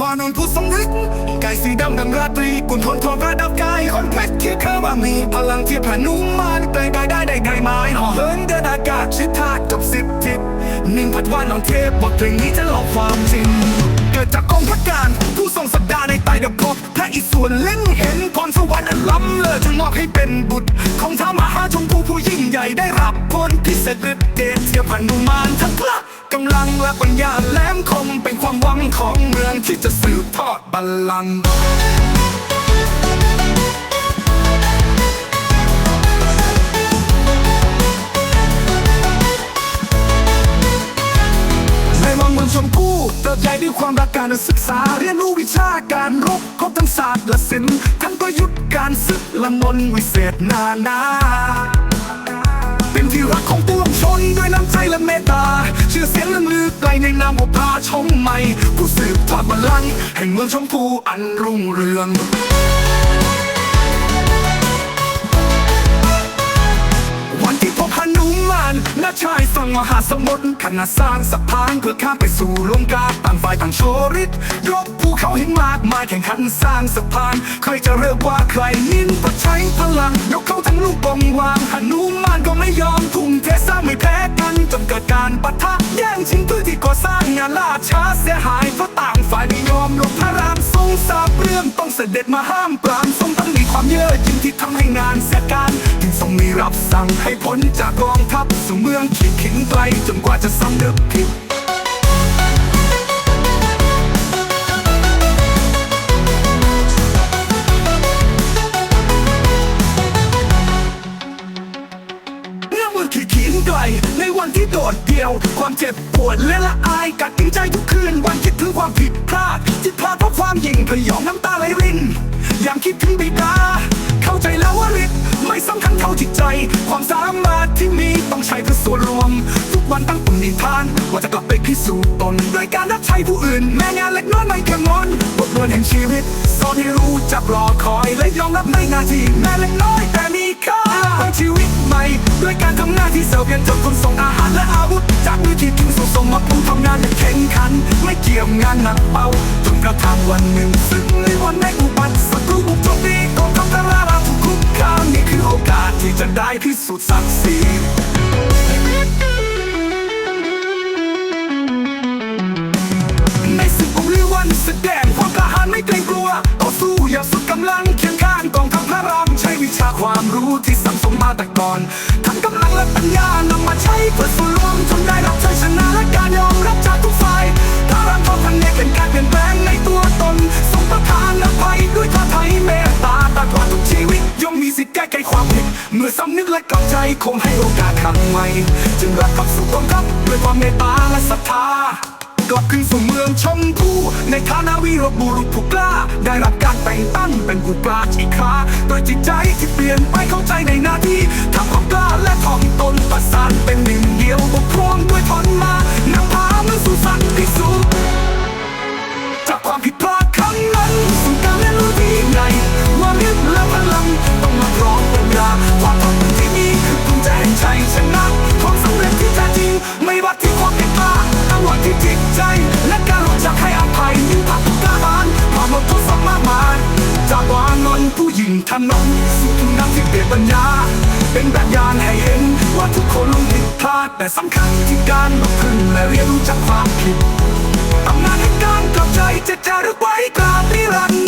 วานนท์ผู้สำนึกกายสีดำดังราตรีกุนทนทองระดับกายคนเพชรที่เคยว่ามีพลังเทียบพานุมานไกลได้ได้ได้ไกลไม้ห่อเหินเดินอากาศชิดทาดกับสิบทิศนิ่งพัดว่านอนเทพบทเพลงนี้จะหลอกความจริง เกิดจากองค์พระการผู้ทรงสัปดาห์ในไตรเดบภพพระอิศวรเล่งเห็นพรสวรรค์อันล้ำเลิศจึงมอบให้เป็นบุตร ของท้ามหาชมพูผู้ยิ่งใหญ่ได้รับพรพิเศษฤทธิ์เดชเทียบพานุมานทั้งพระ กำลังและปัญญาแหลมคมเป็นความหวังของเมืองที่จะสืบทอดบัลลังก์ในวังเมืองชมพู่เติบใหญ่ด้วยความรักการศึกษา เรียนรู้วิชาการรบครบทั้งศาสตร์และศิลป์ทั้งประยุทธ์การศึกละมนวิเศษนานา เป็นที่รักของปวงชนด้วยน้ำใจและเมตตาชื่อเสียงเรื่องลือไกลในนามของพาชมใหม่ ผู้สืบทอดบัลลังก์แห่งเมืองชมพูอันรุ่งเรืองวันที่พบหนุมานณชายฝั่งมหาสมุทรขณะสร้างสะพานเพื่อข้ามไปสู่ลงกาต่างฝ่ายต่างโชว์ฤทธิ์ยกภูเขาหินมากมายแข่งขันสร้างสะพานใครจะเริ่มกว่าใครนินประใช้พลังยกเขา ลูกบองวางหนุมานก็ไม่ยอมทุ่มเทสร้างไม่แพ้กันจนเกิดการปะทะแย่งชิงพื้นที่ก่อสร้างงานล่าช้าเสียหายเพราะต่างฝ่ายไม่ยอมลงพระรามทรงทราบเรื่องต้องเสด็จมาห้ามปรามทรงตั้งมีความเย่อหยิ่งที่ทำให้งานเสียการจึงทรงมีรับสั่งให้พ้นจากกองทัพสู่เมืองขีดขินไกลจนกว่าจะสำนึกผิด เรื่อขีดขีนไกล ในวันที่โดดเดี่ยว ความเจ็บปวดและละอายกัดกินใจทุกคืน วันคิดถึงความผิดพลาดที่พลาดเพราะความยิ่งพยองน้ำตาไหลรินยามคิดถึงบิดา เข้าใจแล้วว่าฤทธิ์ไม่สำคัญเท่าจิตใจ ความสามารถที่มีต้องใช้เพื่อส่วนรวม ทุกวันตั้งปณิธาน ว่าจะกลับไปพิสูจน์ตนโดยการรับใช้ผู้อื่น แม้งานเล็กน้อยไม่เกินงอนบทเรียนแห่งชีวิตสอนให้รู้จักรอคอยและยอมรับในหน้าที่แม้เล็กน้อยแต่มีค่า ของชีวิตใหม่ ด้วยการทำหน้าที่เสิร์ฟเพียงจนคนส่งอาหารและอาวุธ จากมือที่ถึงส่งส่งมาผู้ทำงานอย่างแข็งขัน ไม่เกี่ยมงานหนักเบาจนกระทั่งวันหนึ่ง ซึ่งในวันในอุบัติศัตรูบุกโจมตีกองทัพทหาราถูกคุกคามนี่คือโอกาสที่จะได้พิสูจน์ศักดิ์ศรีในศึกองเรือวันแสดงความกล้าหาญไม่เกรงกลัวต่อสู้อย่าสุดกำลังเคียงข้างกองทัพพระรามใช้วิชาความรู้ที่สังสมมา ต่ก่อนทั้งกำลังและปัญญานำมาใช้เพื่อส่วนรวมจนได้รับชัยชนะและการยอมรับจากทุกฝ่ายพระรามทองพันเนเป็นการเปลี่ยนแปลงในตัวตนทรงประทานอภัยด้วยพระทัยเมตตาตาก่อนทุกชีวิตย่อมมีสิทธิ์แก้ไขความผิดเมื่อสำนึกและกลับใจคงให้โอกาสครั้งใหม่จึงรับกลับสู่กองทัพด้วยความเมตตาและศรัทธากลับคืนสู่เมืองชมพู วบบุรุษผู้กล้า ได้รับการแต่งตั้งเป็นผู้กล้าอีกคราโดยจิตใจที่เปลี่ยนไปเข้าใจในหน้าที่ทำความกล้า ถิ่นถนนสุดน้ำที่เปรียบปัญญา เป็นแบบยานให้เห็นว่าทุกคนลงผิดพลาด แต่สำคัญที่การลุกขึ้นและเรียนรู้จากความผิดอำนาจให้การกลับใจจะจารึกไว้กลาบนิรันดร์